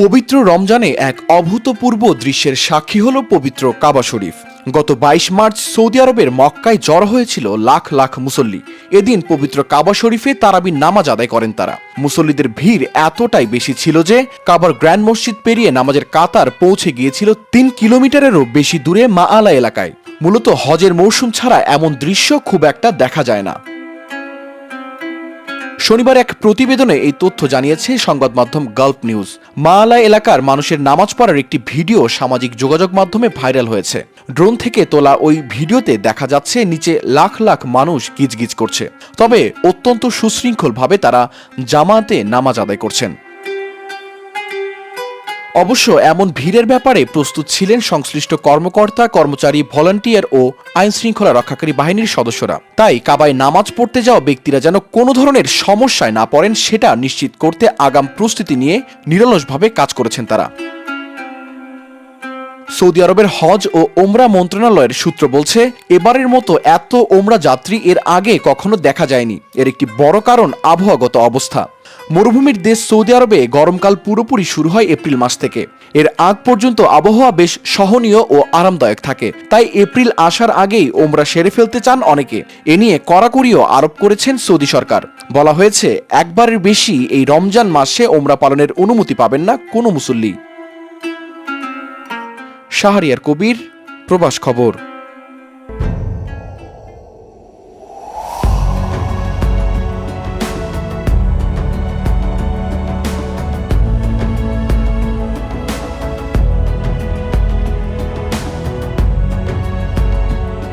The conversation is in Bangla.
পবিত্র রমজানে এক অভূতপূর্ব দৃশ্যের সাক্ষী হল পবিত্র কাবা শরীফ। গত বাইশ মার্চ সৌদি আরবের মক্কায় জড়ো হয়েছিল লাখ লাখ মুসল্লি। এদিন পবিত্র কাবা শরীফে তারাবির নামাজ আদায় করেন তারা। মুসল্লিদের ভিড় এতটাই বেশি ছিল যে কাবার গ্র্যান্ড মসজিদ পেরিয়ে নামাজের কাতার পৌঁছে গিয়েছিল তিন কিলোমিটারেরও বেশি দূরে মা আলা এলাকায়। মূলত হজের মৌসুম ছাড়া এমন দৃশ্য খুব একটা দেখা যায় না। শনিবার এক প্রতিবেদনে এই তথ্য জানিয়েছে সংবাদ মাধ্যম গল্প নিউজ। মালা এলাকার মানুষের নামাজ পড়ার একটি ভিডিও সামাজিক যোগাযোগ মাধ্যমে ভাইরাল হয়েছে। ড্রোন থেকে তোলা ওই ভিডিওতে দেখা যাচ্ছে নিচে লাখ লাখ মানুষ গিজগিজ করছে। তবে অত্যন্ত সুশৃঙ্খলভাবে তারা জামাতে নামাজ আদায় করছেন। অবশ্য এমন ভিড়ের ব্যাপারে প্রস্তুত ছিলেন সংশ্লিষ্ট কর্মকর্তা, কর্মচারী, ভলান্টিয়ার ও আইন শৃঙ্খলা রক্ষাকারী বাহিনীর সদস্যরা। তাই কাবায় নামাজ পড়তে যাওয়া ব্যক্তিরা যেন কোনো ধরনের সমস্যায় না পড়েন, সেটা নিশ্চিত করতে আগাম প্রস্তুতি নিয়ে নিরলসভাবে কাজ করেছেন তারা। সৌদি আরবের হজ ও ওমরা মন্ত্রণালয়ের সূত্র বলছে, এবারের মতো এত ওমরা যাত্রী এর আগে কখনো দেখা যায়নি। এর একটি বড় কারণ আবহাওয়াগত অবস্থা। মরুভূমির দেশ সৌদি আরবে গরমকাল পুরোপুরি শুরু হয় এপ্রিল মাস থেকে। এর আগ পর্যন্ত আবহাওয়া বেশ সহনীয় ও আরামদায়ক থাকে। তাই এপ্রিল আসার আগেই ওমরা সেরে ফেলতে চান অনেকে। এ নিয়ে কড়াকড়িও আরোপ করেছেন সৌদি সরকার। বলা হয়েছে, একবারের বেশি এই রমজান মাসে ওমরা পালনের অনুমতি পাবেন না কোনো মুসল্লি। শাহরিয়ার কবির, প্রবাস খবর।